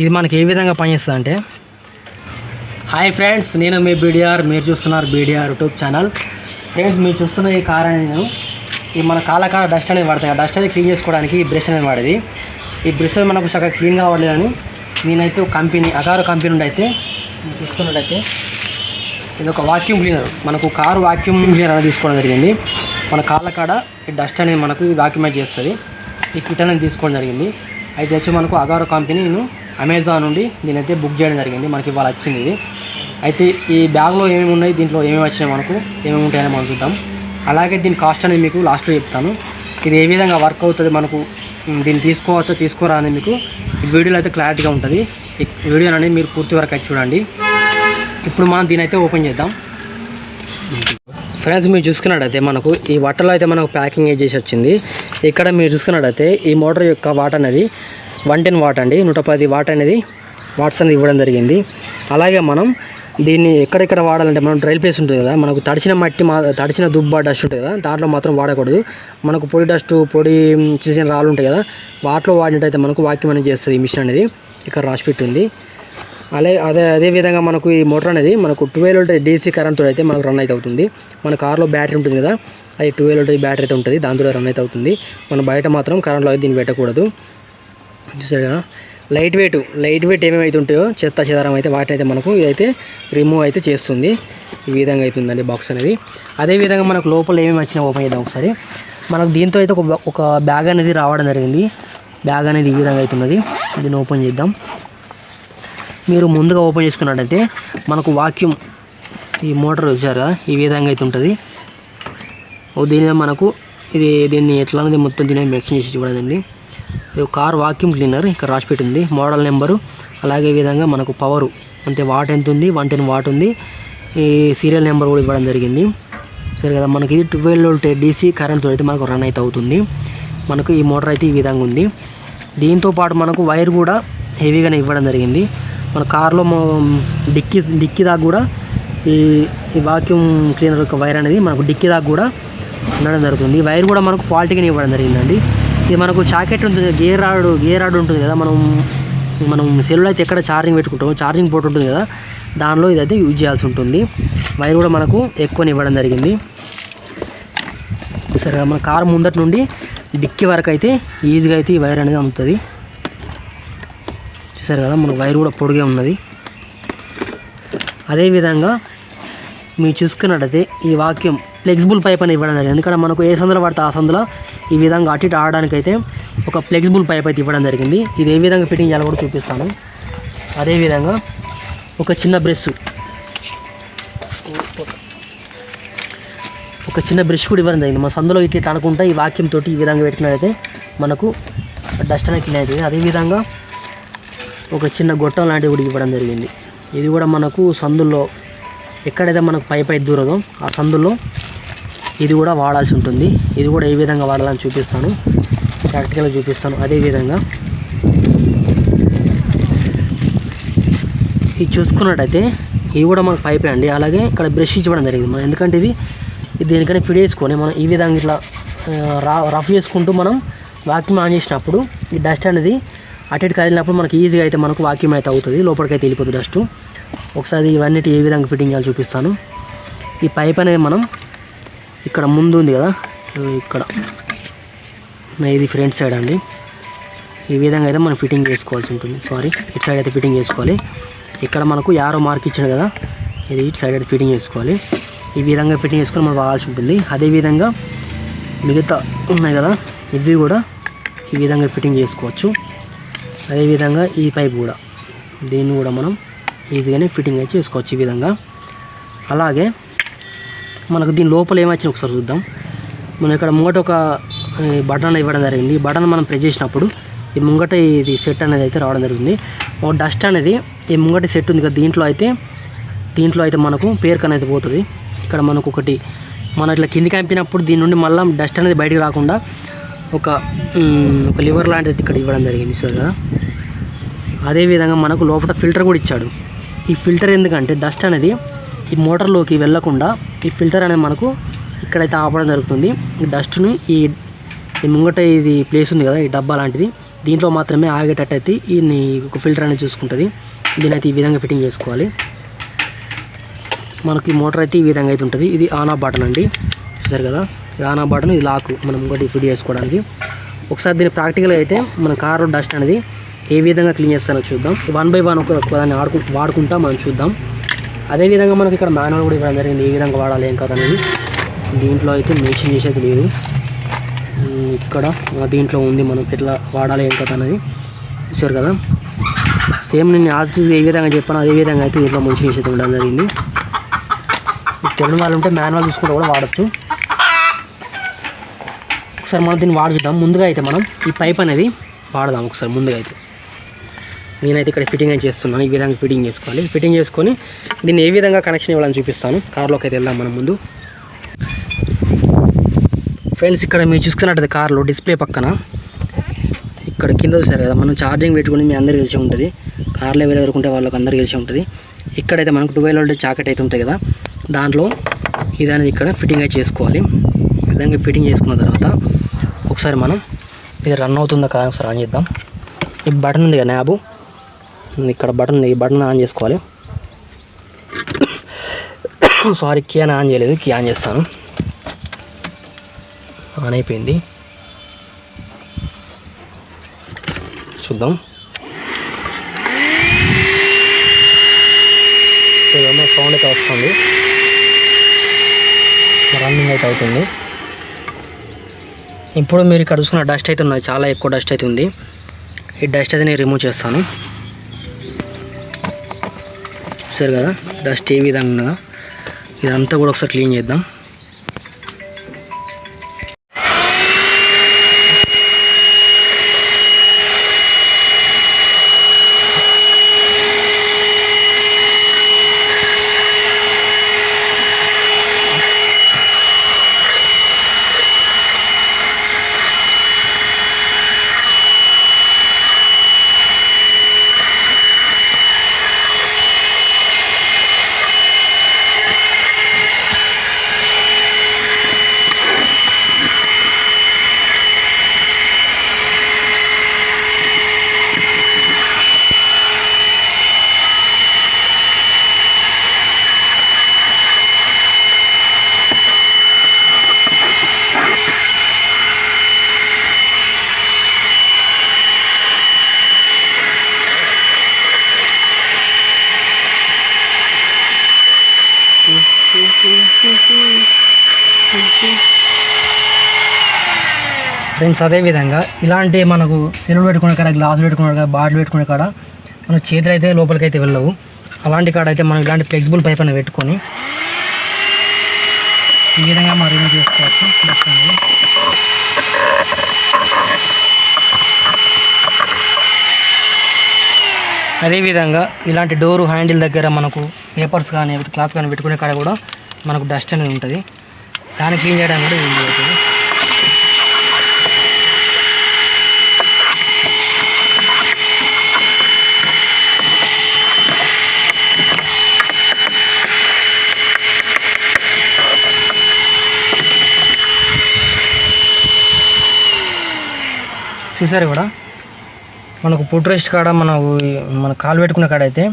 ఇది మనకి ఏ విధంగా పనిచేస్తుంది అంటే హాయ్ ఫ్రెండ్స్ నేను మీ బీడిఆర్ మీరు చూస్తున్నారు బీడిఆర్ యూట్యూబ్ ఛానల్. ఫ్రెండ్స్ మీరు చూస్తున్న ఈ కార్ అనేది నేను ఈ మన కాలకాల డస్ట్ అనేది పడతాయి ఆ డస్ట్ అనేది క్లీన్ చేసుకోవడానికి ఈ బ్రష్ అనేది వాడేది. ఈ బ్రష్ మనకు చక్కగా క్లీన్ కావట్లేదని నేనైతే కంపెనీ అకారు కంపెనీ నుండి అయితే చూసుకున్నట్టయితే ఇది ఒక వాక్యూమ్ క్లీనర్ మనకు కారు వాక్యూమ్ క్లీనర్ అనేది తీసుకోవడం జరిగింది. మన కాళ్ళ కాడ ఈ డస్ట్ అనేది మనకు వాక్యూమైజ్ చేస్తుంది. ఈ కిట్ అనేది తీసుకోవడం జరిగింది. అయితే వచ్చి మనకు అగారో కంపెనీ నేను అమెజాన్ నుండి దీనైతే బుక్ చేయడం జరిగింది. మనకి ఇవాళ వచ్చింది ఇది. అయితే ఈ బ్యాగ్లో ఏమేమి ఉన్నాయి? దీంట్లో ఏమేమి వచ్చినాయి మనకు? ఏమేమి ఉంటాయని మనం చూద్దాం. అలాగే దీని కాస్ట్ అనేది మీకు లాస్ట్లో చెప్తాను. ఇది ఏ విధంగా వర్క్ అవుతుంది మనకు? దీన్ని తీసుకోవచ్చో? తీసుకోరా అనేది మీకు వీడియోలో అయితే క్లారిటీగా ఉంటుంది. ఈ వీడియో అనేది మీరు పూర్తి వరకు అయితే చూడండి. ఇప్పుడు మనం దీని అయితే ఓపెన్ చేద్దాం. ఫ్రెండ్స్ మీరు చూసుకున్నట్టయితే మనకు ఈ వాటర్లో అయితే మనకు ప్యాకింగ్ చేసి వచ్చింది. ఇక్కడ మీరు చూసుకున్నట్టయితే ఈ మోటార్ యొక్క వాటర్ అనేది వన్ టెన్ వాట్ అండి నూట పది వాట్ అనేది వాట్స్ అనేది ఇవ్వడం జరిగింది. అలాగే మనం దీన్ని ఎక్కడెక్కడ వాడాలంటే మనం డ్రైల్ ప్లేస్ ఉంటుంది కదా మనకు తడిచిన మట్టి మా తడిచిన దుబ్బ డస్ట్ ఉంటుంది కదా దాంట్లో మాత్రం వాడకూడదు. మనకు పొడి డస్ట్ పొడి చిన్న చిన్న రాళ్ళు ఉంటాయి కదా వాటిలో వాడినట్టయితే మనకు వాక్యం అనేది చేస్తుంది ఈ మిషన్ అనేది. ఇక్కడ రాసి పెట్టుంది. అలాగే అదే అదే విధంగా మనకు ఈ మోటార్ అనేది మనకు ట్వెల్వ్ వోల్టేజ్ డీసీ కరెంట్తో అయితే మనకు రన్ అయితే అవుతుంది. మన కార్లో బ్యాటరీ ఉంటుంది కదా అది ట్వెల్వ్ వోల్టేజ్ బ్యాటరీ అయితే ఉంటుంది దాంతో రన్ అయితే అవుతుంది. మన బయట మాత్రం కరెంట్లో అయితే దీన్ని పెట్టకూడదు. చూసారు కదా? లైట్ వెయిట్ లైట్ వెయిట్ ఏమేమి అయితే ఉంటాయో చెత్త చెదారం అయితే వాటిని అయితే మనకు ఇదైతే రిమూవ్ అయితే చేస్తుంది. ఈ విధంగా అవుతుందండి బాక్స్ అనేది. అదే విధంగా మనకు లోపల ఏమేమి వచ్చినా ఓపెన్ చేద్దాం ఒకసారి. మనకు దీంతో అయితే ఒక ఒక బ్యాగ్ అనేది రావడం జరిగింది. బ్యాగ్ అనేది ఈ విధంగా అవుతున్నది. దీన్ని ఓపెన్ చేద్దాం. మీరు ముందుగా ఓపెన్ చేసుకున్నట్టయితే మనకు వాక్యూమ్ ఈ మోటార్ వచ్చారు కదా? ఈ విధంగా అయితే ఉంటుంది. దీని మనకు ఇది దీన్ని ఎట్లా అనేది మొత్తం దీని మెన్షన్ చేసి చూడదండి కార్ వాక్యూమ్ క్లీనర్ ఇక్కడ రాసిపెట్టింది మోడల్ నెంబరు అలాగే ఈ విధంగా మనకు పవరు అంటే వాట్ ఎంత ఉంది వన్ టెన్ వాట్ ఉంది ఈ సీరియల్ నెంబర్ కూడా ఇవ్వడం జరిగింది. సరే కదా మనకి ఇది ట్వెల్వ్ వోల్ట్ డీసీ కరెంట్ అయితే మనకు రన్ అయితే అవుతుంది. మనకు ఈ మోటార్ అయితే ఈ విధంగా ఉంది. దీంతో పాటు మనకు వైర్ కూడా హెవీగానే ఇవ్వడం జరిగింది. మన కార్లో డిక్కీ డిక్కీ దాకా కూడా ఈ ఈ వాక్యూమ్ క్లీనర్ యొక్క వైర్ అనేది మనకు డిక్కీ దాకా కూడా ఉండడం జరుగుతుంది. ఈ వైర్ కూడా మనకు క్వాలిటీగానే ఇవ్వడం జరిగిందండి. ఇది మనకు చాకెట్ ఉంటుంది గేర్ రాడ్ గేర్ రాడ్ ఉంటుంది కదా మనం మనం సెల్లో అయితే ఎక్కడ ఛార్జింగ్ పెట్టుకుంటామో ఛార్జింగ్ పోర్ట్ ఉంటుంది కదా దానిలో ఇదైతే యూజ్ చేయాల్సి ఉంటుంది. వైర్ కూడా మనకు ఎక్కువని ఇవ్వడం జరిగింది. సరే మన కారు ముందటి నుండి డిక్కీ వరకు అయితే ఈజీగా అయితే ఈ వైర్ అనేది అమ్ముతుంది. చూసారు కదా మన వైర్ కూడా పొడిగే ఉన్నది. అదేవిధంగా మీరు చూసుకున్నట్టయితే ఈ వాక్యం ఫ్లెక్సిబుల్ పైప్ అని ఇవ్వడం జరిగింది. ఎందుకంటే మనకు ఏ సందులో పడితే ఆ సందులో ఈ విధంగా అటు ఇటు ఆడడానికైతే ఒక ఫ్లెక్సిబుల్ పైప్ అయితే ఇవ్వడం జరిగింది. ఇది ఏ విధంగా ఫిట్టింగ్ చేయాలో కూడా చూపిస్తాను. అదేవిధంగా ఒక చిన్న బ్రష్. ఒక చిన్న బ్రష్ కూడా ఇవ్వడం జరిగింది. మన సందులో ఇటు ఇటు అనుకుంటా ఈ వాక్యం తోటి ఈ విధంగా పెట్టినట్టయితే మనకు డస్ట్ అనేది క్లీన్ అవుతుంది. అదేవిధంగా ఒక చిన్న గొట్టం లాంటివి కూడా ఇవ్వడం జరిగింది. ఇది కూడా మనకు సందుల్లో ఎక్కడైతే మనకు పై పై దూరదో ఆ సందులో ఇది కూడా వాడాల్సి ఉంటుంది. ఇది కూడా ఏ విధంగా వాడాలని చూపిస్తాను. ప్రాక్టికల్గా చూపిస్తాను. అదేవిధంగా ఇది చూసుకున్నట్టయితే ఇవి కూడా మనకు పైపే అండి. అలాగే ఇక్కడ బ్రష్ ఇవ్వడం జరిగింది మనం. ఎందుకంటే ఇది ఇది దేనికైనా ఫిట్ చేసుకొని మనం ఈ విధంగా ఇట్లా రా రఫ్ చేసుకుంటూ మనం వాక్యూమ్ ఆన్ చేసినప్పుడు ఈ డస్ట్ అనేది అటు ఇటు కదిలినప్పుడు మనకి ఈజీగా అయితే మనకు వాక్యూమ్ అయితే అవుతుంది. లోపలికి అయితే వెళ్ళిపోతుంది డస్ట్. ఒకసారి ఇవన్నీ ఏ విధంగా ఫిట్టింగ్ చేయాలో చూపిస్తాను. ఈ పైప్ అనేది మనం ఇక్కడ ముందు ఉంది కదా ఇక్కడ. ఇది ఫ్రంట్ సైడ్ అండి. ఈ విధంగా అయితే మనం ఫిట్టింగ్ చేసుకోవాల్సి ఉంటుంది. సారీ ఇటు సైడ్ అయితే ఫిట్టింగ్ చేసుకోవాలి. ఇక్కడ మనకు యారో మార్క్ ఇచ్చాడు కదా ఇది ఇటు సైడ్ అయితే ఫిట్టింగ్ చేసుకోవాలి. ఈ విధంగా ఫిట్టింగ్ చేసుకొని మనం వాడాల్సి ఉంటుంది. అదేవిధంగా మిగతా ఉన్నాయి కదా ఇవి కూడా ఈ విధంగా ఫిట్టింగ్ చేసుకోవచ్చు. అదేవిధంగా ఈ పైప్ కూడా దీన్ని కూడా మనం ఈజీగానే ఫిట్టింగ్ అయితే చేసుకోవచ్చు ఈ విధంగా. అలాగే మనకు దీని లోపల ఏమొచ్చింది ఒకసారి చూద్దాం. మనం ఇక్కడ ముంగట ఒక బటన్ ఇవ్వడం జరిగింది. ఈ బటన్ మనం ప్రెస్ చేసినప్పుడు ఈ ముంగట ఇది సెట్ అనేది అయితే రావడం జరుగుతుంది. ఒక డస్ట్ అనేది ఈ ముంగట సెట్ ఉంది కదా దీంట్లో అయితే దీంట్లో అయితే మనకు పేరుకన్ అనేది పోతుంది. ఇక్కడ మనకు ఒకటి మనం ఇట్లా కిందికి అంపినప్పుడు దీని నుండి మళ్ళీ డస్ట్ అనేది బయటికి రాకుండా ఒక ఒక లివర్ లాంటిది ఇక్కడ ఇవ్వడం జరిగింది సార్. కదా అదేవిధంగా మనకు లోపల ఫిల్టర్ కూడా ఇచ్చాడు. ఈ ఫిల్టర్ ఎందుకంటే డస్ట్ అనేది ఈ మోటార్లోకి వెళ్ళకుండా ఈ ఫిల్టర్ అనేది మనకు ఇక్కడైతే ఆపడం జరుగుతుంది. ఈ డస్ట్ని ఈ ఈ ముంగట ఇది ప్లేస్ ఉంది కదా ఈ డబ్బా లాంటిది దీంట్లో మాత్రమే ఆగేటట్టయితే ఈ ఒక ఫిల్టర్ అనేది చూసుకుంటుంది. దీని అయితే ఈ విధంగా ఫిట్టింగ్ చేసుకోవాలి. మనకి మోటార్ అయితే ఈ విధంగా అయితే ఉంటుంది. ఇది ఆన్ ఆఫ్ బటన్ అండి. చూసారు కదా? ఇది ఆన్ ఆఫ్ బటన్ ఇది లాక్. మనం ఇంకోటి ఫిట్ చేసుకోవడానికి. ఒకసారి దీని ప్రాక్టికల్గా అయితే మన కారు డస్ట్ అనేది ఏ విధంగా క్లీన్ చేస్తానో చూద్దాం. వన్ బై వన్ ఒక దాన్ని ఆడుకు వాడుకుంటా మనం చూద్దాం. అదేవిధంగా మనకి ఇక్కడ మాన్యువల్ కూడా ఇవ్వడం జరిగింది. ఏ విధంగా వాడాలి ఏం కాదనేది దీంట్లో అయితే మెన్షన్ చేసేది లేదు. ఇక్కడ దీంట్లో ఉంది మనం ఎట్లా వాడాలి ఏం కదా అనేది. చూసారు కదా? సేమ్ నేను ఆజిటివ్ ఏ విధంగా చెప్పాను అదే విధంగా అయితే దీంట్లో మెన్షన్ చేసేది ఉండడం జరిగింది. మీకు తెలియని వాళ్ళు ఉంటే మాన్యువల్ తీసుకుంటే కూడా వాడచ్చు. ఒకసారి మనం దీన్ని వాడి ముందుగా అయితే మనం ఈ పైప్ అనేది వాడదాం ఒకసారి ముందుగా అయితే. నేనైతే ఇక్కడ ఫిట్టింగ్ అయితే చేస్తున్నాను. ఈ విధంగా ఫిట్టింగ్ చేసుకోవాలి. ఫిట్టింగ్ చేసుకొని దీన్ని ఏ విధంగా కనెక్షన్ ఇవ్వాలని చూపిస్తాను. కార్లోకి అయితే వెళ్దాం మనం ముందు. ఫ్రెండ్స్ ఇక్కడ మీరు చూసుకున్నట్టు కార్లో డిస్ప్లే పక్కన ఇక్కడ కింద చూసారు కదా మనం ఛార్జింగ్ పెట్టుకుని మీ అందరికీ తెలిసి ఉంటుంది. కార్లో ఎవరు ఎవరుకుంటే వాళ్ళకి అందరికీ తెలిసి ఉంటుంది. ఇక్కడైతే మనకు ట్వెల్వ్ వోల్ట్ జాకెట్ అయితే ఉంటుంది కదా దాంట్లో ఇదనేది ఇక్కడ ఫిట్టింగ్ అయితే చేసుకోవాలి. ఈ విధంగా ఫిట్టింగ్ చేసుకున్న తర్వాత ఒకసారి మనం ఇది రన్ అవుతుందా కాదు ఒకసారి ఆన్ చేద్దాం. ఈ బటన్ ఉంది కదా న్యాబు ఇక్కడ బటన్ ఈ బటన్ ఆన్ చేసుకోవాలి. సారీ కీ అని ఆన్ చేయలేదు కీ ఆన్ చేస్తాను. ఆన్ అయిపోయింది. చూద్దాం. ఏమో సౌండ్ అయితే వస్తుంది. రన్నింగ్ అయితే అవుతుంది. ఇప్పుడు మీరు ఇక్కడ చూసుకున్న డస్ట్ అయితే ఉన్నది. చాలా ఎక్కువ డస్ట్ అయితే ఉంది. ఈ డస్ట్ అయితే నేను రిమూవ్ చేస్తాను. చూసారు కదా? డస్ట్ ఏ విధంగా ఉన్నదో? ఇదంతా కూడా ఒకసారి క్లీన్ చేద్దాం. ఫ్రెండ్స్ అదేవిధంగా ఇలాంటి మనకు సెలవులు పెట్టుకునే కాడ గ్లాసులు పెట్టుకునే కాడ బాటిల్ పెట్టుకునే కాడ మన చేతులు అయితే లోపలికి అయితే వెళ్ళవు. అలాంటి కాడ అయితే మనం ఇలాంటి ఫ్లెక్సిబుల్ పైప్ అనేది పెట్టుకొని ఈ విధంగా మనం రిమూవ్ చేసుకోవచ్చు. డస్ట్ అనేది అదేవిధంగా ఇలాంటి డోరు హ్యాండిల్ దగ్గర మనకు పేపర్స్ కానీ క్లాత్ కానీ పెట్టుకునే కాడ కూడా మనకు డస్ట్ అనేది ఉంటుంది. దాన్ని క్లీన్ చేయడానికి కూడా ఈజీ అవుతుంది చూసారు కూడా మనకు ఫుడ్ రెస్ట్ కాడ మనం మన కాలు పెట్టుకున్న కాడ అయితే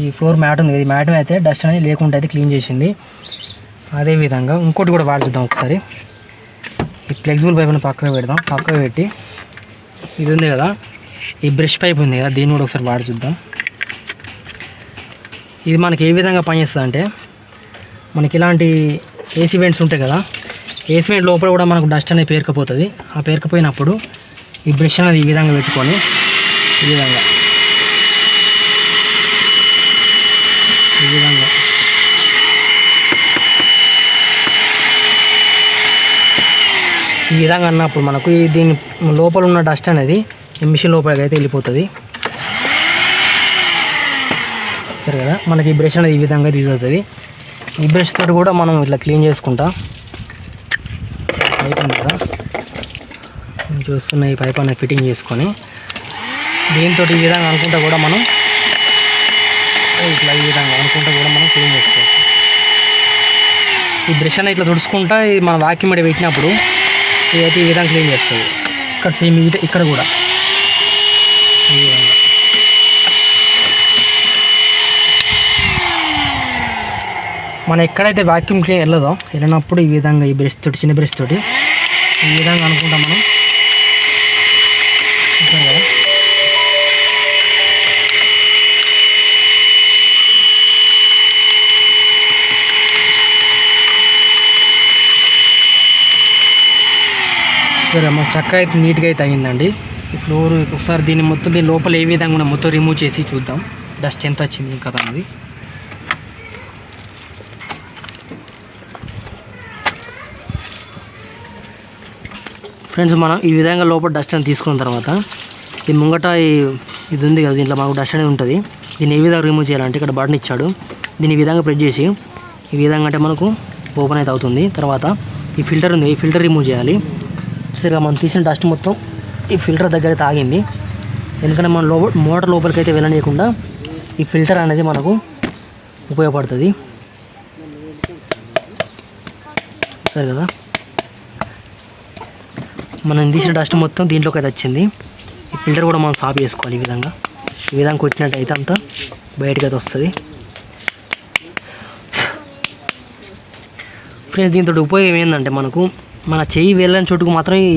ఈ ఫ్లోర్ మ్యాట్ ఉంది. ఇది మ్యాట్ అయితే డస్ట్ అనేది లేకుండా అయితే క్లీన్ చేసింది. అదేవిధంగా ఇంకోటి కూడా వాడి చూద్దాం ఒకసారి. ఈ ఫ్లెక్సిబుల్ పైప్ని పక్కకు పెడదాం. పక్కకు పెట్టి ఇది ఉంది కదా. ఈ బ్రష్ పైప్ ఉంది కదా. దీన్ని కూడా ఒకసారి వాడి చూద్దాం. ఇది మనకి ఏ విధంగా పనిచేస్తుంది అంటే మనకి ఇలాంటి ఏసీ వెంట్స్ ఉంటాయి కదా. ఏసీ వెంట్ లోపల కూడా మనకు డస్ట్ అనేది పేరుకపోతుంది. ఆ పేరుకపోయినప్పుడు ఈ బ్రష్ అనేది ఈ విధంగా పెట్టుకొని ఈ విధంగా. ఈ విధంగా. ఈ విధంగా అన్నప్పుడు మనకు ఈ దీని లోపల ఉన్న డస్ట్ అనేది ఈ మిషన్ లోపలికి అయితే వెళ్ళిపోతుంది. సరే కదా? మనకి ఈ బ్రష్ అనేది ఈ విధంగా తీసుకొస్తుంది ఈ బ్రష్ తోటి కూడా మనం ఇట్లా క్లీన్ చేసుకుంటా. అయిపోయింది కదా? చూస్తున్న ఈ పైప్ అనేది ఫిట్టింగ్ చేసుకొని దీంతో ఈ విధంగా అనుకుంటా కూడా మనం ఇట్లా ఈ విధంగా అనుకుంటా కూడా మనం క్లీన్ చేసుకోవచ్చు. ఈ బ్రష్ అనేది ఇట్లా తుడుచుకుంటా ఇది మనం వాక్యూమ్ మీద పెట్టినప్పుడు ఇదైతే ఈ విధంగా క్లీన్ చేస్తుంది. ఇక్కడ సేమ్ ఇట- ఇక్కడ కూడా. ఈ విధంగా. మనం ఎక్కడైతే వాక్యూమ్ క్లీన్ వెళ్ళదో వెళ్ళినప్పుడు ఈ విధంగా ఈ బ్రష్ తోటి చిన్న బ్రష్ తోటి ఈ విధంగా అనుకుంటాం మనం చూసారు కదా సరే అమ్మ చక్క అయితే నీట్గా అయితే అయిందండి. ఈ ఫ్లోర్ ఒకసారి దీన్ని మొత్తం దీని లోపల ఏ విధంగా ఉన్నా మొత్తం రిమూవ్ చేసి చూద్దాం. డస్ట్ ఎంత వచ్చింది కదా అనేది ఫ్రెండ్స్ మనం ఈ విధంగా లోపల డస్ట్ అని తీసుకున్న తర్వాత ఈ ముంగట ఇది ఉంది కదా దీంట్లో మనకు డస్ట్ అనేది ఉంటుంది. దీన్ని ఏ విధంగా రిమూవ్ చేయాలంటే ఇక్కడ బటన్ ఇచ్చాడు. దీన్ని ఈ విధంగా ప్రెస్ చేసి ఈ విధంగా అంటే మనకు ఓపెన్ అయితే అవుతుంది. తర్వాత ఈ ఫిల్టర్ ఉంది ఈ ఫిల్టర్ రిమూవ్ చేయాలి. సరిగా మనం తీసిన డస్ట్ మొత్తం ఈ ఫిల్టర్ దగ్గర అయితే ఎందుకంటే మనం లోపల మోటార్ లోపలికి అయితే వెళ్ళనీయకుండా ఈ ఫిల్టర్ అనేది మనకు ఉపయోగపడుతుంది. సరే కదా? మనం తీసిన డస్ట్ మొత్తం దీంట్లోకి అయితే వచ్చింది. ఈ ఫిల్టర్ కూడా మనం సాఫ్ చేసుకోవాలి ఈ విధంగా. ఈ విధంగా కొట్టినట్టయితే అంతా బయటకు అయితే వస్తుంది. ఫ్రెండ్స్ దీంతో ఉపయోగం ఏంటంటే మనకు మన చేయి వెళ్ళని చోటుకు మాత్రం ఈ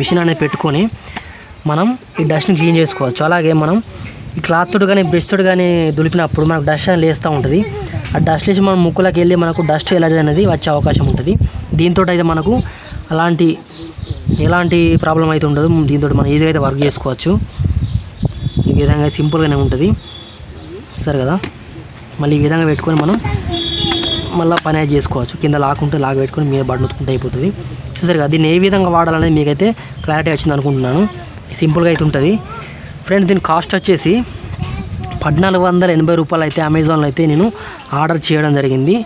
మిషన్ అనేది పెట్టుకొని మనం ఈ డస్ట్ని క్లీన్ చేసుకోవచ్చు. అలాగే మనం ఈ క్లాత్ తోటి కానీ బ్రష్ తోటి కానీ దులిపినప్పుడు మనకు డస్ట్ అనేది లేస్తూ ఉంటుంది. ఆ డస్ట్ లేచి మనం ముక్కులోకి వెళ్ళి మనకు డస్ట్ ఎలర్జీ అనేది వచ్చే అవకాశం ఉంటుంది. దీంతో అయితే మనకు అలాంటి ఎలాంటి ప్రాబ్లం అయితే ఉండదు. దీంతో మనం ఈజీగా అయితే వర్క్ చేసుకోవచ్చు. ఈ విధంగా సింపుల్గానే ఉంటుంది. సరే కదా? మళ్ళీ ఈ విధంగా పెట్టుకొని మనం మళ్ళీ పని అయితే చేసుకోవచ్చు. కింద లాక్కుంటే లాగ పెట్టుకొని మీద బటన్ నొత్తుకుంటే అయిపోతుంది. చూసారు కదా దీన్ని ఏ విధంగా వాడాలనేది మీకైతే క్లారిటీ వచ్చింది అనుకుంటున్నాను. సింపుల్గా అయితే ఉంటుంది. ఫ్రెండ్స్ దీని కాస్ట్ వచ్చేసి పద్నాలుగు వందల ఎనభై రూపాయలు అయితే అమెజాన్లో అయితే నేను ఆర్డర్ చేయడం జరిగింది.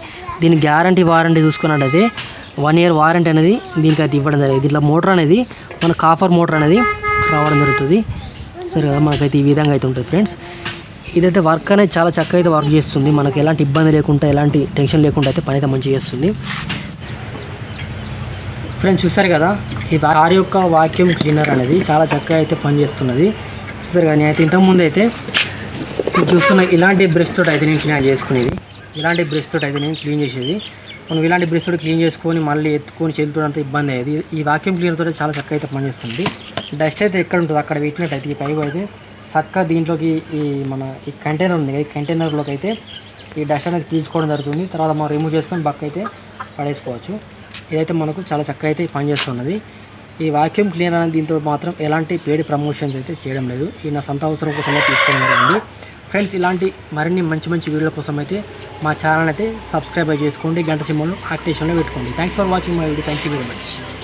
దీని గ్యారంటీ వారంటీ చూసుకున్నట్టయితే వన్ ఇయర్ వారంటీ అనేది దీనికి అయితే ఇవ్వడం జరిగింది. దీంట్లో మోటార్ అనేది మన కాఫర్ మోటార్ అనేది రావడం జరుగుతుంది. సరే కదా మనకైతే ఈ విధంగా అయితే ఉంటుంది ఫ్రెండ్స్. ఇదైతే వర్క్ అనేది చాలా చక్కగా అయితే వర్క్ చేస్తుంది. మనకు ఎలాంటి ఇబ్బంది లేకుండా ఎలాంటి టెన్షన్ లేకుండా అయితే పని అయితే మంచిగా చేస్తుంది. ఫ్రెండ్స్ చూసారు కదా? ఈ కార్ యొక్క వాక్యూమ్ క్లీనర్ అనేది చాలా చక్కగా అయితే పనిచేస్తున్నది. చూసారు కదా? నేనైతే ఇంతకుముందు అయితే చూస్తున్న ఇలాంటి బ్రష్ తోటి అయితే నేను క్లీన్ చేసుకునేది. ఇలాంటి బ్రష్ తోటి అయితే నేను క్లీన్ చేసేది. మనం ఇలాంటి బ్రష్ తోటి క్లీన్ చేసుకొని మళ్ళీ ఎత్తుకొని చేతుతో అంత ఇబ్బంది అయ్యేది. ఈ వాక్యూమ్ క్లీనర్ తోటి చాలా చక్కగా అయితే పనిచేస్తుంది. డస్ట్ అయితే ఎక్కడ ఉంటుంది అక్కడ పెట్టినట్టయితే ఈ పైపు అయితే చక్కగా దీంట్లోకి ఈ మన ఈ కంటైనర్ ఉంది కదా, ఈ కంటైనర్లోకి అయితే ఈ డస్ట్ అనేది పీల్చుకోవడం జరుగుతుంది. తర్వాత మనం రిమూవ్ చేసుకొని బక్క అయితే పడేసుకోవచ్చు. ఇదైతే మనకు చాలా చక్కగా అయితే పనిచేస్తున్నది. ఈ వాక్యూమ్ క్లీనర్ అనేది దీంతో మాత్రం ఎలాంటి పేడి ప్రమోషన్స్ అయితే చేయడం లేదు. ఈ నా సొంత అవసరం కోసమే తీసుకోవడం జరిగింది. ఫ్రెండ్స్ ఇలాంటి మరిన్ని మంచి మంచి వీడియోల కోసం అయితే మా ఛానల్ అయితే సబ్స్క్రైబ్ చేసుకోండి గంట సింబల్ను యాక్టివేషన్లో పెట్టుకోండి. Thanks for watching my video thank you very much